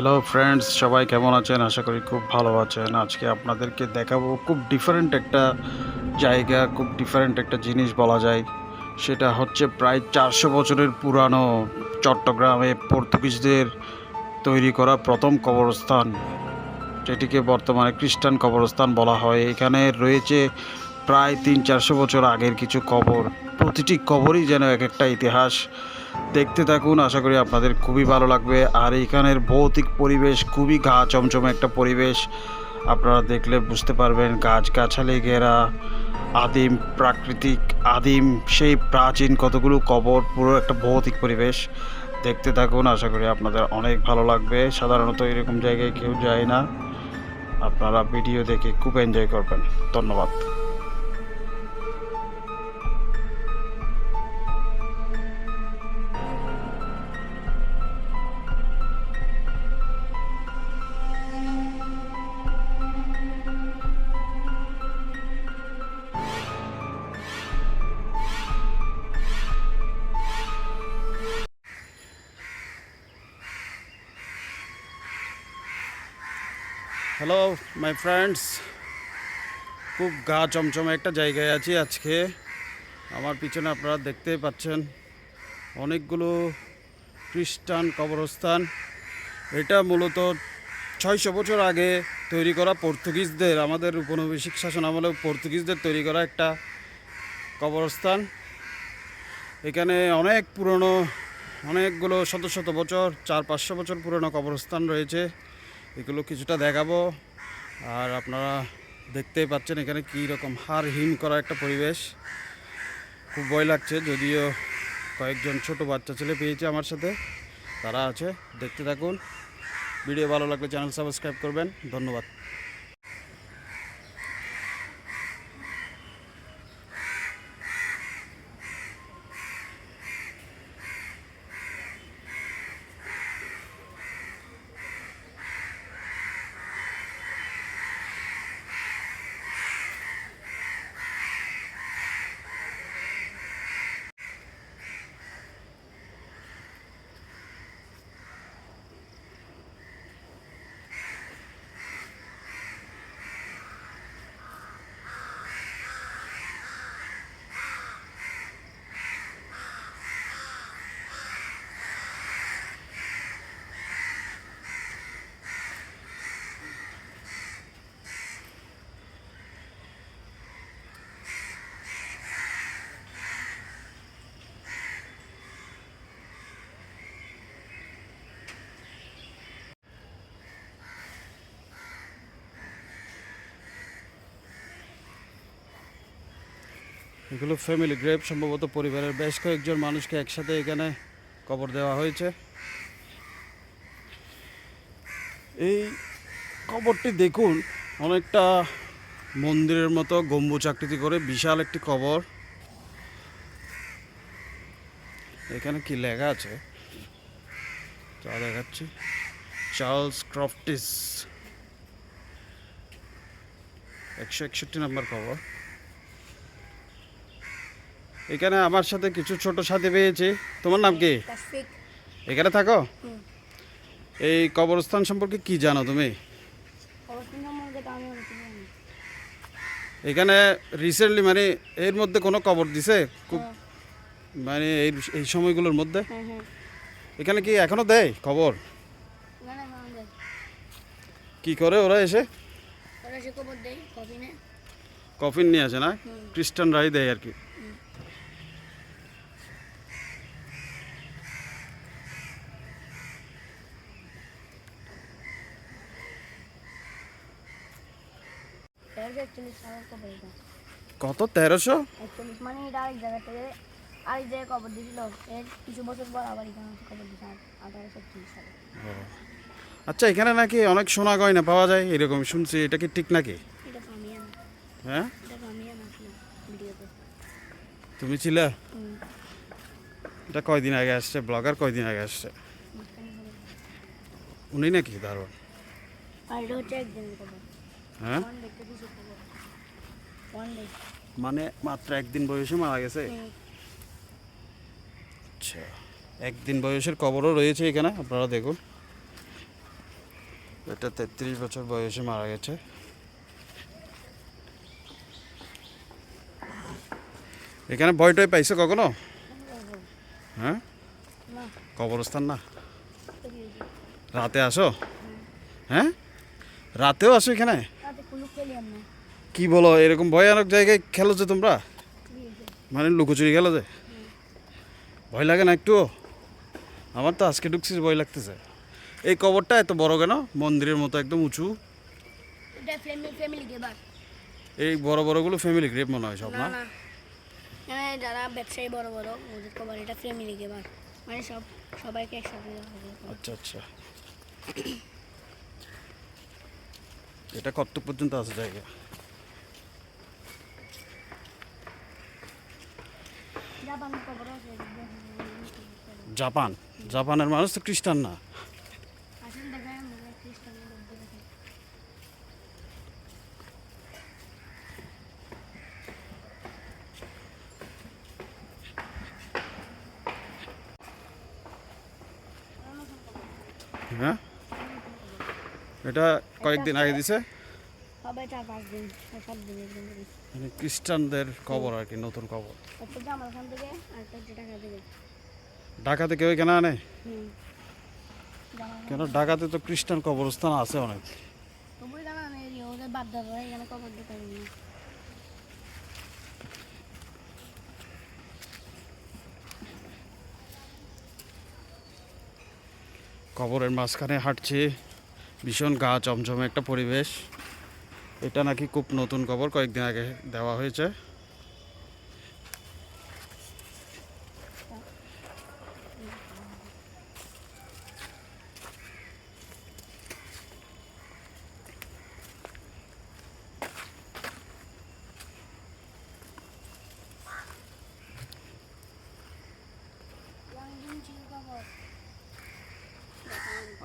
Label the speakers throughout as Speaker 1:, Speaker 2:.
Speaker 1: Hello friends সবাই কেমন আছেন? আশা করি খুব ভালো আছেন। আজকে আপনাদেরকে দেখাবো খুব ডিফারেন্ট একটা জায়গা, খুব ডিফারেন্ট একটা জিনিস বলা যায়। সেটা হচ্ছে প্রায় চারশো বছরের পুরানো চট্টগ্রামে পর্তুগিজদের তৈরি করা প্রথম কবরস্থান। যেটিকে বর্তমানে খ্রিস্টান কবরস্থান বলা হয়। এখানে রয়েছে প্রায় তিন চারশো বছর আগের কিছু কবর। প্রতিটি কবরই যেন এক একটা ইতিহাস। দেখতে থাকুন, আশা করি আপনাদের খুবই ভালো লাগবে। আর এখানের ভৌতিক পরিবেশ খুবই গা চমচমে একটা পরিবেশ। আপনারা দেখলে বুঝতে পারবেন, গাছগাছালি ঘেরা, আদিম প্রাকৃতিক, আদিম সেই প্রাচীন কতগুলো কবর, পুরো একটা ভৌতিক পরিবেশ। দেখতে থাকুন, আশা করি আপনাদের অনেক ভালো লাগবে। সাধারণত এরকম জায়গায় কেউ যায় না। আপনারা ভিডিও দেখে খুব এনজয় করবেন। ধন্যবাদ। হ্যালো মাই ফ্রেন্ডস খুব গা চমচমে একটা জায়গায় আছি আজকে। আমার পিছনে আপনারা দেখতেই পাচ্ছেন অনেকগুলো খ্রিস্টান কবরস্থান। এটা মূলত ছয়শো বছর আগে তৈরি করা পর্তুগিজদের, আমাদের উপনিবেশিক শাসন আমলে পর্তুগিজদের তৈরি করা একটা কবরস্থান। এখানে অনেক পুরনো, অনেকগুলো শত শত বছর, চার পাঁচশো বছর পুরনো কবরস্থান রয়েছে। এগুলো কিছুটা দেখাবো। আর আপনারা দেখতেই পাচ্ছেন এখানে কী রকম হার হিম করা একটা পরিবেশ। খুব ভয় লাগছে, যদিও কয়েকজন ছোট বাচ্চা ছেলে পেয়েছে আমার সাথে। তারা আছে, দেখতে থাকুন। ভিডিও ভালো লাগলে চ্যানেল সাবস্ক্রাইব করবেন। ধন্যবাদ। এগুলো ফ্যামিলি গ্রেভ সম্ভবত পরিবারের বেশ কয়েকজন মানুষকে একসাথে এখানে কবর দেওয়া হয়েছে। এই কবরটি দেখুন, অনেকটা মন্দিরের মতো গম্বুজ আকৃতি করে বিশাল একটি কবর। এখানে কি লেখা আছে? যা দেখাচ্ছি। চার্লস ক্রফটিস। একশো একষট্টি নাম্বার খবর এখানে আমার সাথে কিছু ছোট সাথী পেয়েছি। তোমার নাম কি? এখানে থাকো। এই কবরস্থান সম্পর্কে কি জানো তুমি? এখানে রিসেন্টলি মানে এর মধ্যে কোনো কবর দিছে? খুব
Speaker 2: হ্যাঁ,
Speaker 1: মানে এই এই সময়গুলোর মধ্যে?
Speaker 2: হ্যাঁ হ্যাঁ।
Speaker 1: এখানে কি এখনও দেয় খবর কি করে ওরা এসে?
Speaker 2: কফিনে
Speaker 1: নিয়ে আসে না। খ্রিস্টানরাই দেয় আর কি
Speaker 2: তেরোশো একচল্লিশ সালের খবর এটা
Speaker 1: কত? তেরোশো?
Speaker 2: একচল্লিশ মানে এটা আরেক জায়গা থেকে আরেক জায়গায় খবর দিয়েছিল এর কিছু বছর পর আবার এখানে দিয়েছে আঠারোশো সালে
Speaker 1: আচ্ছা এখানে নাকি অনেক সোনা গয়না পাওয়া যায় এরকম শুনছি। এটা কি ঠিক নাকি? হ্যাঁ? তুমি ছিলে? এটা কয়দিন আগে আসছে? ব্লগার কয়দিন আগে আসছে? উনি নাকি দারুণ। হ্যাঁ
Speaker 2: ওয়ান দেখতে কিছু খবর ওয়ান ডে
Speaker 1: মানে মাত্র একদিন বয়সে মারা গেছে? আচ্ছা একদিন বয়সের কবরও রয়েছে এখানে আপনারা দেখুন। এটা তেত্রিশ বছর বয়সে মারা গেছে। এখানে ভয় টয় পাইছো কখনো? হ্যাঁ? কবরস্থান না? রাতে আসো? হ্যাঁ? রাতেও আসো এখানে? কি বলো এরকম ভয়ানক জায়গায় খেলো যে তোমরা? মানে লুকোচুরি খেলো যে? ভয় লাগে না একটু আমার তো আজকে ঢুকছিস ভয় লাগতেছে। এই কবরটা এত বড় কেন? মন্দিরের মতো একদম উঁচু। এই বড় বড়গুলো ফ্যামিলি গ্রেপ মনে হয় সব
Speaker 2: না? মানে যারা ব্যবসায়ী বড় বড় ওদের কবার এটা ফ্যামিলি গেবার মানে সব সবাইকে একসাথে
Speaker 1: আচ্ছা আচ্ছা। এটা কত পর্যন্ত আছে জায়গা।
Speaker 2: জাপান।
Speaker 1: জাপানের মানুষ তো খ্রিস্টান না। হ্যাঁ? এটা কয়েকদিন আগে দিছে।
Speaker 2: হবে পাঁচ দিন সাত দিন এরকম করে।
Speaker 1: মানে খ্রিস্টানদের কবর আর কি নতুন কবর।
Speaker 2: একটা আমার থেকে আর একটা হচ্ছে থেকে
Speaker 1: ঢাকাতে কেউ এখানে আনে? কেন? ঢাকাতে তো খ্রিস্টান কবরস্থান আছে অনেক।
Speaker 2: তবুই জানা নেই ওদের বাদ দাদা এখানে কবর দিতে পারি
Speaker 1: কবরের মাঝখানে হাঁটছে ভীষণ গা চমচমে একটা পরিবেশ। এটা নাকি খুব নতুন কবর কয়েকদিন আগে দেওয়া হয়েছে।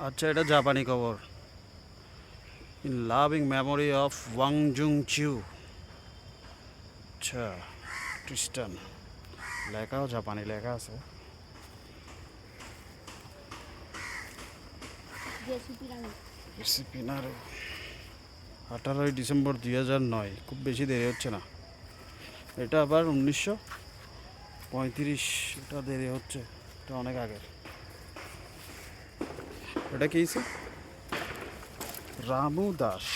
Speaker 1: আচ্ছা এটা জাপানি কবর ইন লাভিং মেমোরি অফ ওয়াংজুং চিউ আচ্ছা খ্রিস্টান লেখাও জাপানি লেখা আছে আঠারোই ডিসেম্বর দুই হাজার নয় খুব বেশি দেরি হচ্ছে না। এটা আবার উনিশশো পঁয়ত্রিশ এটা দেরি হচ্ছে এটা অনেক আগের। এটা কি? রামু দাস।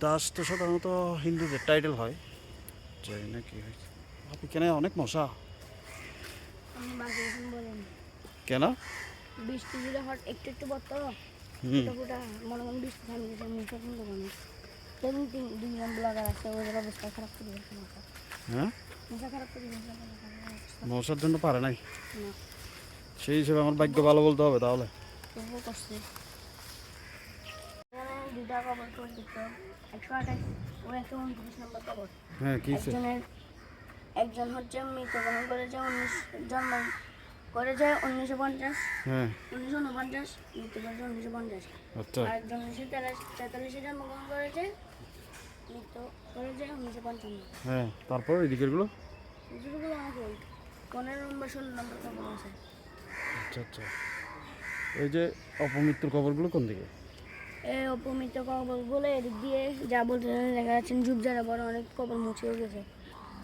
Speaker 1: দাস তো সাধারণত হিন্দুদের টাইটেল হয়। জানি না কি হয়েছে? আপনি কেন? অনেক মশা কেন?
Speaker 2: বৃষ্টি দিলে হট একটু একটু বর্ত ফুটা মনে বৃষ্টি থামে গেছে মুখে কিন্তু কোনো সেদিন তিন দুজন ব্লগার আছে ওদের অবস্থা খারাপ করে দিয়েছে মশা
Speaker 1: হ্যাঁ?
Speaker 2: মশা খারাপ করে দিয়েছে
Speaker 1: মশার জন্য পারে নাই। সেই হিসেবে আমার ভাগ্য ভালো বলতে হবে তাহলে।
Speaker 2: কবর একশো আঠাশ একশো উনত্রিশ নম্বর কবর
Speaker 1: হ্যাঁ কি হয়েছে?
Speaker 2: একজনের একজন হচ্ছে মৃত্যুবরণ করেছে উনিশ জন্ম করেছে উনিশশো পঞ্চাশ।
Speaker 1: হ্যাঁ।
Speaker 2: উনিশশো উনপঞ্চাশ মৃত্যু করেছে উনিশশো পঞ্চাশ।
Speaker 1: আচ্ছা।
Speaker 2: উনিশশো তেতাল্লিশে জন্মগ্রহণ করেছে মৃত্যু করেছে উনিশশো পঞ্চান্ন।
Speaker 1: হ্যাঁ তারপর এদিকেরগুলো
Speaker 2: এগুলো অনেক ওল্ড পনেরো নম্বর ষোলো নম্বর খবর আছে।
Speaker 1: আচ্ছা আচ্ছা। এই যে অপমৃত্যুর খবরগুলো কোন দিকে?
Speaker 2: এই অপমৃত কবরগুলো এদিক দিয়ে যা বলতে দেখা যাচ্ছে যুগ যারা বড় অনেক কবর মুছেও গেছে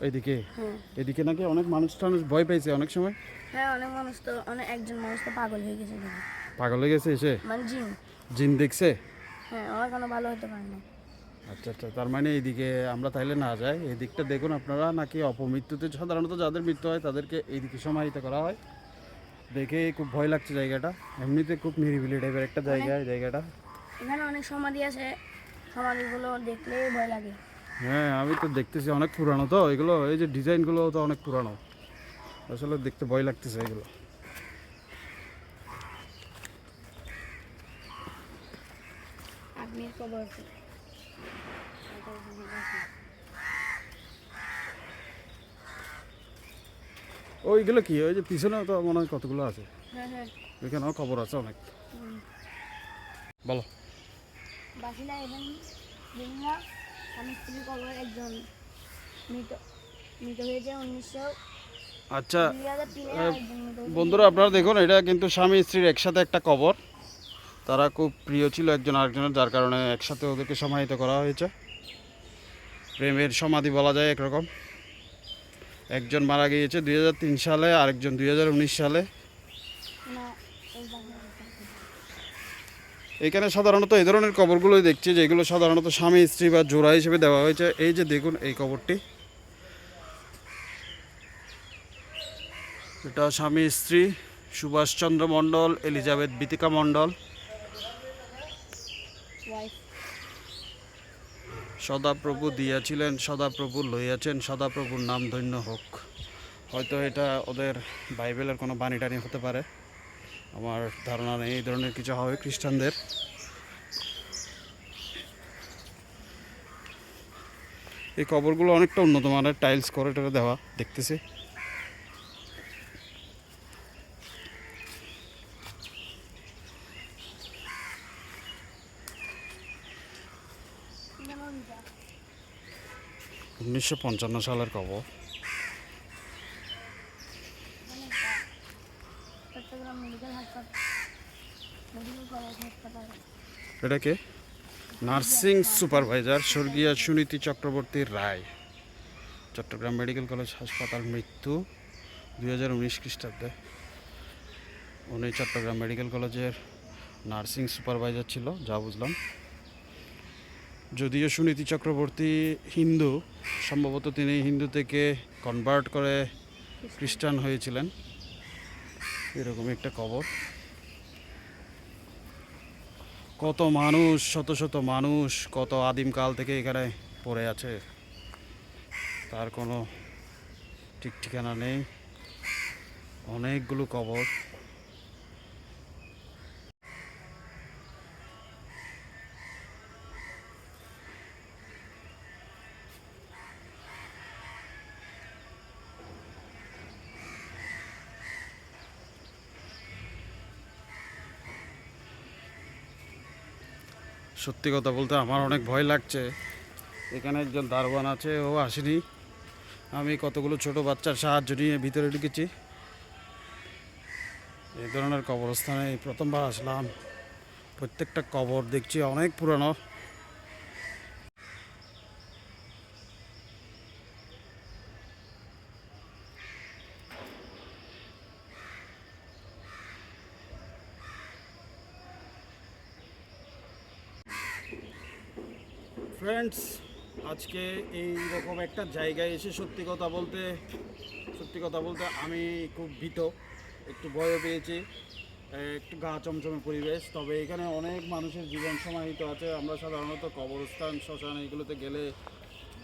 Speaker 1: এইদিকে
Speaker 2: হ্যাঁ।
Speaker 1: এদিকে নাকি অনেক মানুষ টানুষ ভয় পেয়েছে অনেক সময়?
Speaker 2: হ্যাঁ অনেক মানুষ তো অনেক একজন মানুষ তো পাগল হয়ে গেছে
Speaker 1: পাগল হয়ে গেছে এসে?
Speaker 2: মানে জিন।
Speaker 1: জিন দেখছে?
Speaker 2: হ্যাঁ আমার কোনো ভালো হতে পারে না।
Speaker 1: আচ্ছা আচ্ছা তার মানে এইদিকে আমরা তাইলে না যাই। এই দিকটা দেখুন আপনারা নাকি অপমৃত্যুতে সাধারণত যাদের মৃত্যু হয় তাদেরকে এইদিকে সমাহিত করা হয়। দেখে খুব ভয় লাগছে জায়গাটা। এমনিতে খুব নিরিবিলি টাইপের একটা জায়গা জায়গাটা।
Speaker 2: এখানে অনেক সমাধি আছে। সমাধিগুলো দেখলেই ভয় লাগে।
Speaker 1: হ্যাঁ আমি তো দেখতেছি অনেক পুরানো তো এগুলো এই যে ডিজাইনগুলো তো অনেক পুরানো। আসলে দেখতে ভয় লাগতেছে এগুলো।
Speaker 2: আগ্নেয় কবর।
Speaker 1: ওইগুলো কি? ওই যে পিছনেও তো মনে হয় কতগুলো আছে।
Speaker 2: হ্যাঁ হ্যাঁ।
Speaker 1: এখানেও খবর আছে অনেক। বলো।
Speaker 2: বাসিন্দা এবং বিভিন্ন স্বামী স্ত্রী কবর একজন মৃত মৃত হয়েছে উনিশশো
Speaker 1: আচ্ছা। বন্ধুরা আপনারা দেখুন এটা কিন্তু স্বামী স্ত্রীর একসাথে একটা কবর। তারা খুব প্রিয় ছিল একজন আরেকজনের যার কারণে একসাথে ওদেরকে সমাহিত করা হয়েছে। প্রেমের সমাধি বলা যায় একরকম। একজন মারা গিয়েছে দুই হাজার তিন সালে আরেকজন দুই
Speaker 2: হাজার উনিশ সালে।
Speaker 1: এখানে সাধারণত এই ধরনের কবরগুলোই দেখছি, যেগুলো সাধারণত স্বামী, স্ত্রী বা জোড়া হিসেবে দেওয়া হয়েছে। এই যে দেখুন এই কবরটি। এটা স্বামী, স্ত্রী, সুভাষচন্দ্র মণ্ডল, এলিজাবেথ বিতিকা মণ্ডল। সদাপ্রভু দিয়াছিলেন, সদাপ্রভু লইয়াছেন, সদাপ্রভুর নাম ধন্য হোক। হয়তো এটা ওদের বাইবেলের কোনো বাণী টানি হতে পারে। আমার ধারণা নেই, এই ধরনের কিছু হবে খ্রিস্টানদের। এই কবরগুলো অনেকটা উন্নত মানের, টাইলস করে টেরে দেওয়া, দেখতেছি। উনিশশো পঞ্চান্ন সালের কবর
Speaker 2: মানে যা চট্টগ্রাম মেডিকেল হাসপাতাল মেডিকেল কলেজ হাসপাতাল
Speaker 1: এটাকে নার্সিং সুপারভাইজার স্বর্গীয় সুনীতি চক্রবর্তী রায়। চট্টগ্রাম মেডিকেল কলেজ হাসপাতাল মৃত্যু দুই হাজার উনিশ খ্রিস্টাব্দে। উনি চট্টগ্রাম মেডিকেল কলেজের নার্সিং সুপারভাইজার ছিল, যা বুঝলাম। যদিও সুনীতি চক্রবর্তী হিন্দু, সম্ভবত তিনি হিন্দু থেকে কনভার্ট করে খ্রিস্টান হয়েছিলেন। এরকম একটা কবর কত মানুষ, শত শত মানুষ কত আদিমকাল থেকে এখানে পড়ে আছে। তার কোনো ঠিক ঠিকানা নেই। অনেকগুলো কবর। সত্যি কথা বলতে আমার অনেক ভয় লাগছে। এখানে একজন দারোয়ান আছে, ও আসেনি। আমি কতগুলো ছোট বাচ্চার সাহায্য নিয়ে ভিতরে ঢুকেছি। এই ধরনের কবরস্থানে প্রথমবার আসলাম। প্রত্যেকটা কবর দেখছি অনেক পুরানো। ফ্রেন্ডস আজকে এই রকম একটা জায়গায় এসে সত্যি কথা বলতে, সত্যি কথা বলতে আমি খুব ভীত। একটু ভয়ও পেয়েছি, একটু গা চমচমে পরিবেশ। তবে এখানে অনেক মানুষের জীবন সমাহিত আছে। আমরা সাধারণত কবরস্থান, শ্মশান এগুলোতে গেলে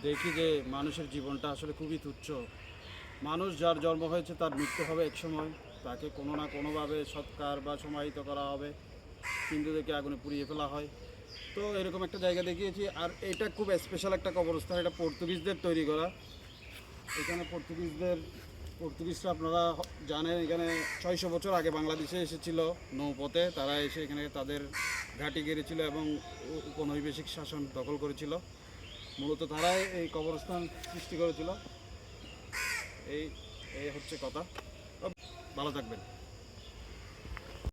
Speaker 1: দেখি যে মানুষের জীবনটা আসলে খুবই তুচ্ছ। মানুষ যার জন্ম হয়েছে তার মৃত্যু হবে এক সময়। তাকে কোনো না কোনোভাবে সৎকার বা সমাহিত করা হবে। হিন্দুদেরকে আগুনে পুড়িয়ে ফেলা হয়। তো এরকম একটা জায়গা দেখিয়েছি। আর এটা খুব স্পেশাল একটা কবরস্থান, এটা পর্তুগিজদের তৈরি করা। এখানে পর্তুগিজদের, পর্তুগিজরা আপনারা জানেন, এখানে ছয়শো বছর আগে বাংলাদেশে এসেছিল নৌপথে। তারা এসে এখানে তাদের ঘাঁটি গেড়েছিল এবং উপনৈবেশিক শাসন দখল করেছিল। মূলত তারাই এই কবরস্থান সৃষ্টি করেছিল। এই এই হচ্ছে কথা। ভালো থাকবেন।